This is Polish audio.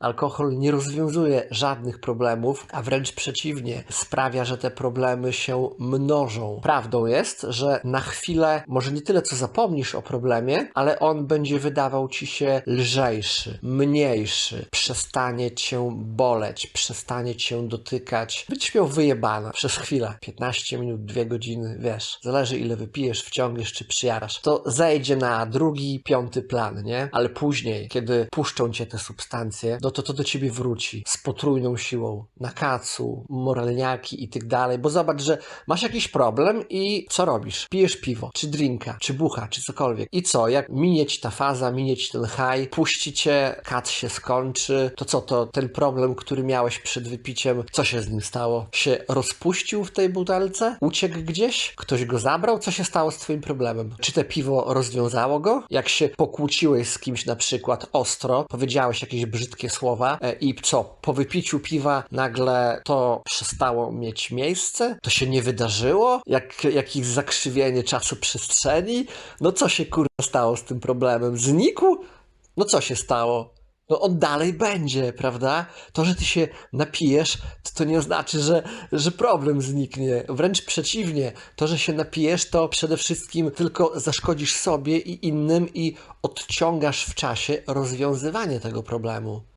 Alkohol nie rozwiązuje żadnych problemów, a wręcz przeciwnie, sprawia, że te problemy się mnożą. Prawdą jest, że na chwilę może nie tyle co zapomnisz o problemie, ale on będzie wydawał ci się lżejszy, mniejszy, przestanie cię boleć, przestanie cię dotykać. Będziesz miał wyjebane przez chwilę, 15 minut, 2 godziny, wiesz, zależy ile wypijesz, wciągniesz czy przyjarasz. To zejdzie na drugi, piąty plan, nie? Ale później, kiedy puszczą cię te substancje, no to to do ciebie wróci z potrójną siłą. Na kacu, moralniaki i tak dalej, bo zobacz, że masz jakiś problem i co robisz? Pijesz piwo, czy drinka, czy bucha, czy cokolwiek. I co? Jak minie ci ta faza, minie ci ten high, puści cię, kat się skończy, to co, to ten problem, który miałeś przed wypiciem, co się z nim stało? Się rozpuścił w tej butelce? Uciekł gdzieś? Ktoś go zabrał? Co się stało z twoim problemem? Czy te piwo rozwiązało go? Jak się pokłóciłeś z kimś na przykład ostro, powiedziałeś jakieś brzydkie słowa e, i co? Po wypiciu piwa nagle to przestało mieć miejsce? To się nie wydarzyło? Jak, jakieś zakrzywienie czasu przestrzeni? No co się kurwa stało z tym problemem? Znikł? No co się stało? No on dalej będzie, prawda? To, że ty się napijesz, to, to nie oznacza, że, że problem zniknie. Wręcz przeciwnie, to, że się napijesz, to przede wszystkim tylko zaszkodzisz sobie i innym i odciągasz w czasie rozwiązywanie tego problemu.